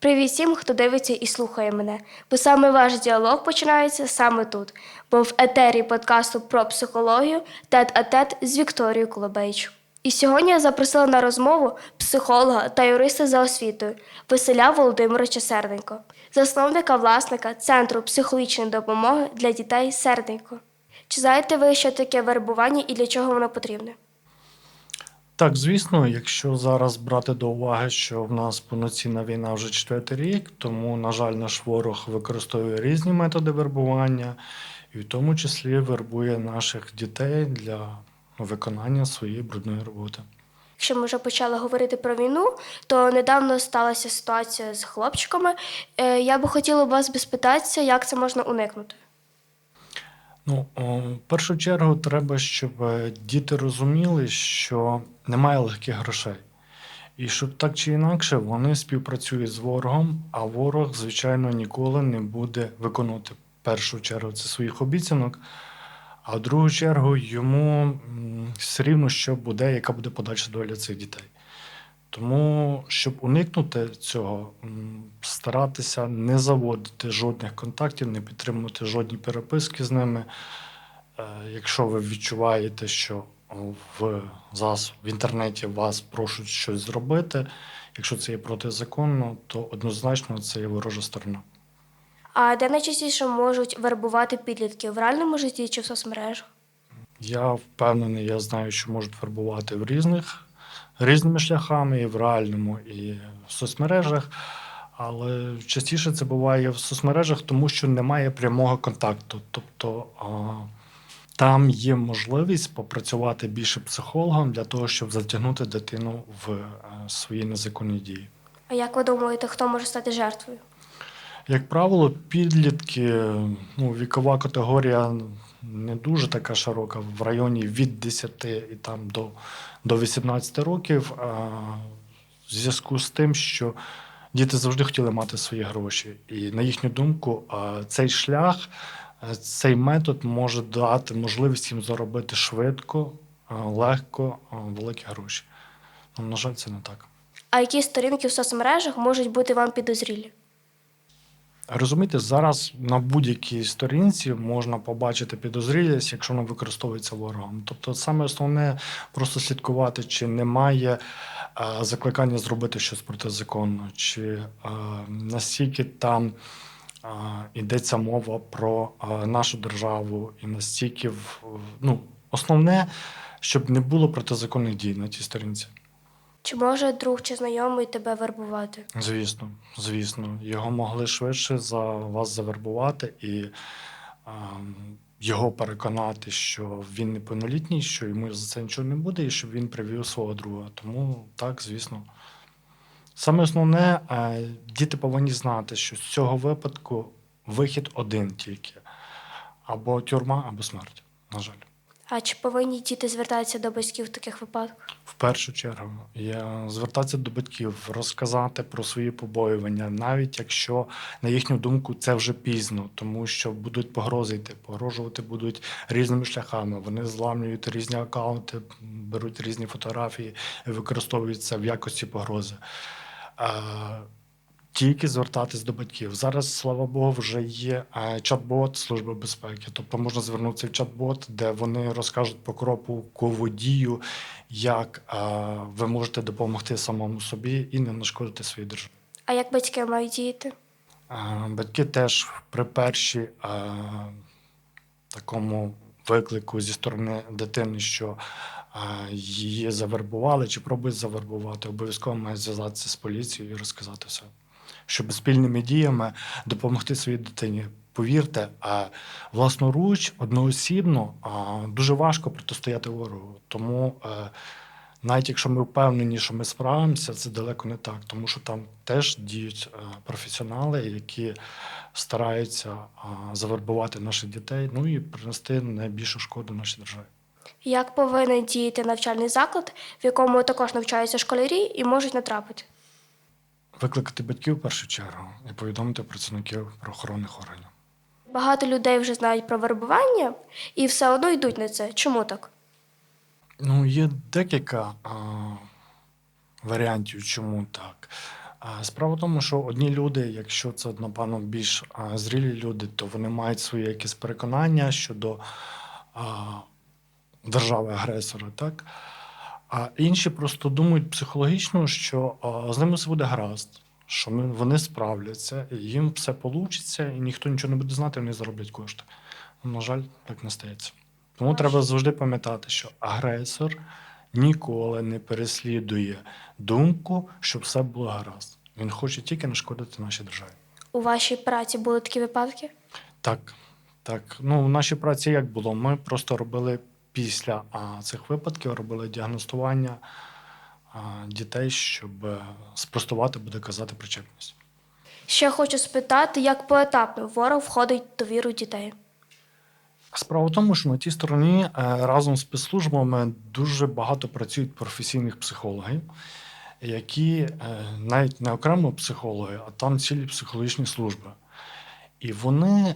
Привіт всім, хто дивиться і слухає мене. Бо саме ваш діалог починається саме тут, бо в етері подкасту про психологію тет а тет з Вікторією Колобейчук. І сьогодні я запросила на розмову психолога та юриста за освітою Василя Володимировича Серденько, засновника власника Центру психологічної допомоги для дітей Серденько. Чи знаєте ви, що таке вербування і для чого воно потрібне? Так, звісно, якщо зараз брати до уваги, що в нас повноцінна війна вже четвертий рік, тому, на жаль, наш ворог використовує різні методи вербування, і в тому числі вербує наших дітей для виконання своєї брудної роботи. Якщо ми вже почали говорити про війну, то недавно сталася ситуація з хлопчиками. Е, Я би хотіла вас спитатися, як це можна уникнути. Ну, о, в першу чергу, треба, щоб е, діти розуміли, що немає легких грошей. І щоб так чи інакше вони співпрацюють з ворогом, а ворог, звичайно, ніколи не буде виконувати першу чергу це своїх обіцянок, а в другу чергу йому все рівно, що буде, яка буде подальша доля цих дітей. Тому, щоб уникнути цього, старатися не заводити жодних контактів, не підтримувати жодні переписки з ними. Е, Якщо ви відчуваєте, що в, зас, в інтернеті вас просять щось зробити, якщо це є протизаконно, то однозначно це є ворожа сторона. А де найчастіше можуть вербувати підлітків в реальному житті чи в соцмережах? Я впевнений, я знаю, що можуть фарбувати в різних різними шляхами, і в реальному, і в соцмережах. Але частіше це буває в соцмережах, тому що немає прямого контакту. Тобто там є можливість попрацювати більше психологом для того, щоб затягнути дитину в е, свої незаконні дії. А як ви думаєте, хто може стати жертвою? Як правило, підлітки, ну, вікова категорія не дуже така широка, в районі від 10 і там до, до 18 років. В зв'язку з тим, що діти завжди хотіли мати свої гроші. І на їхню думку, цей шлях, цей метод може дати можливість їм заробити швидко, легко, великі гроші. Ну, на жаль, це не так. А які сторінки в соцмережах можуть бути вам підозрілі? Розумієте, зараз на будь-якій сторінці можна побачити підозрілість, якщо вона використовується ворогом. Тобто, саме основне просто слідкувати, чи немає е, закликання зробити щось протизаконно, чи е, настільки там е, йдеться мова про е, нашу державу, і настільки в- ну, основне, щоб не було протизаконних дій на тій сторінці. Чи може друг чи знайомий тебе вербувати? Звісно, звісно, його могли швидше за вас завербувати і а, його переконати, що він неповнолітній, що йому за це нічого не буде, і щоб він привів свого друга. Тому так, звісно. Саме основне, е, діти повинні знати, що з цього випадку вихід один тільки: або тюрма, або смерть, на жаль. А чи повинні діти звертатися до батьків в таких випадках? В першу чергу я звертатися до батьків, розказати про свої побоювання, навіть якщо на їхню думку це вже пізно, тому що будуть погрози йти, погрожувати будуть різними шляхами. Вони зламлюють різні акаунти, беруть різні фотографії і використовують це в якості погрози. Тільки звертатись до батьків. Зараз, слава Богу, вже є е, чат-бот Служби безпеки. Тобто можна звернутися в чат-бот, де вони розкажуть по кроку дію, як е, ви можете допомогти самому собі і не нашкодити своїй державі. А як батьки мають діяти? Е, Батьки теж при перші е, такому виклику зі сторони дитини, що її завербували чи пробують завербувати, обов'язково мають зв'язатися з поліцією і розказати все. Щоб спільними діями допомогти своїй дитині. Повірте, а власноруч, одноосібно дуже важко протистояти ворогу. Тому е, навіть якщо ми впевнені, що ми справимося, це далеко не так, тому що там теж діють е, професіонали, які стараються а, завербувати наших дітей, ну і принести найбільшу шкоду нашій державі. Як повинен діяти навчальний заклад, в якому також навчаються школярі і можуть натрапити? Викликати батьків в першу чергу і повідомити працівників правоохоронних органів. Багато людей вже знають про вербування і все одно йдуть на це. Чому так? Ну, є декілька а, варіантів, чому так. А Справа в тому, що одні люди, якщо це, напевно, більш а, зрілі люди, то вони мають свої якісь переконання щодо а, держави-агресора, так? А інші просто думають психологічно, що з ними все буде гаразд, що ми, вони справляться, і їм все вийде, і ніхто нічого не буде знати, вони зароблять кошти. На жаль, так не стається. Тому треба завжди пам'ятати, що агресор ніколи не переслідує думку, щоб все було гаразд. Він хоче тільки нашкодити нашій державі. У вашій праці були такі випадки? Так, так. Ну, в нашій праці як було? Ми просто робили після цих випадків, робили діагностування дітей, щоб е, спростувати, буде казати, причетність. Ще хочу спитати, як поетапно ворог входить в довіру дітей. Справа в тому, що на тій стороні е, разом з спецслужбами дуже багато працюють професійних психологів, які е, навіть не окремо психологи, а там цілі психологічні служби. І вони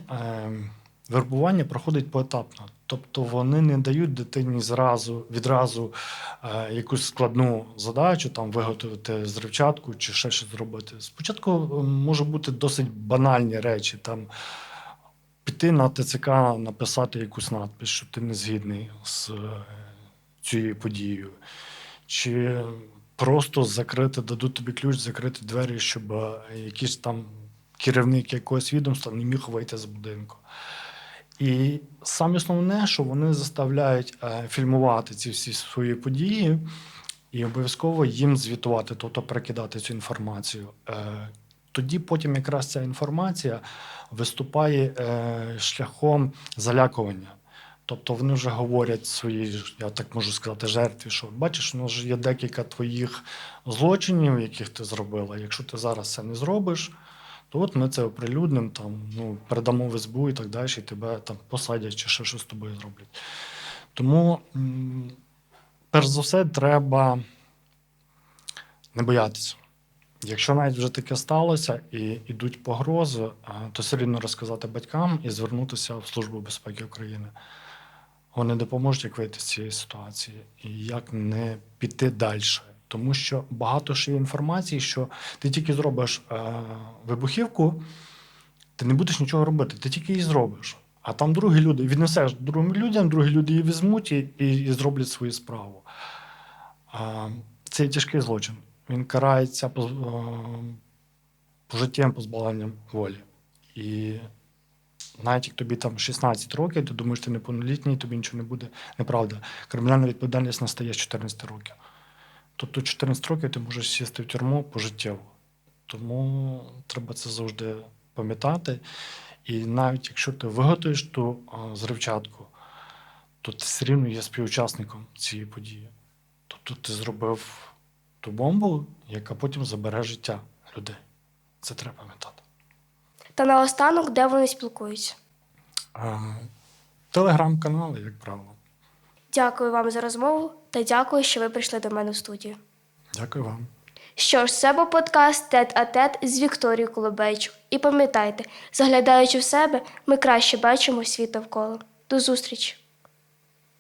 вербування проходить поетапно. Тобто вони не дають дитині зразу відразу е, якусь складну задачу, там виготовити зривчатку чи ще щось зробити. Спочатку е, може бути досить банальні речі, там піти на ТЦК, написати якусь надпис, що ти не згідний з е, цією подією. Чи просто закрити, дадуть тобі ключ, закрити двері, щоб е, якийсь там керівник якогось відомства не міг вийти з будинку. І саме основне, що вони заставляють е, фільмувати ці всі свої події і обов'язково їм звітувати, тобто перекидати цю інформацію. Е, тоді потім якраз ця інформація виступає е, шляхом залякування. Тобто вони вже говорять своїй, я так можу сказати, жертві, що бачиш, у нас є декілька твоїх злочинів, яких ти зробила. Якщо ти зараз це не зробиш, от ми це оприлюднимо, там, ну, передамо в СБУ і так далі, і тебе там посадять чи ще щось з тобою зроблять. Тому, перш за все, треба не боятися. Якщо навіть вже таке сталося і йдуть погрози, то все рівно розказати батькам і звернутися в Службу безпеки України. Вони допоможуть, як вийти з цієї ситуації і як не піти далі. Тому що багато ще є інформації, що ти тільки зробиш е, вибухівку, ти не будеш нічого робити, ти тільки її зробиш. А там другі люди віднесеш другим людям, другі люди її візьмуть і, і, і зроблять свою справу. А, це тяжкий злочин. Він карається поз- е, пожиттєвим позбавленням волі. І навіть як тобі там 16 років, ти думаєш, ти неповнолітній, тобі нічого не буде. Неправда. Кримінальна відповідальність настає з 14 років. Тобто 14 років ти можеш сісти в тюрму пожиттєво. Тому треба це завжди пам'ятати. І навіть якщо ти виготовиш ту зривчатку, то ти все рівно є співучасником цієї події. Тобто ти зробив ту бомбу, яка потім забере життя людей. Це треба пам'ятати. Та наостанок, де вони спілкуються. Телеграм-канали, як правило. Дякую вам за розмову та дякую, що ви прийшли до мене в студію. Дякую вам. Що ж, це був подкаст Тет а Тет з Вікторією Колобейчук. І пам'ятайте, заглядаючи в себе, ми краще бачимо світ навколо. До зустрічі!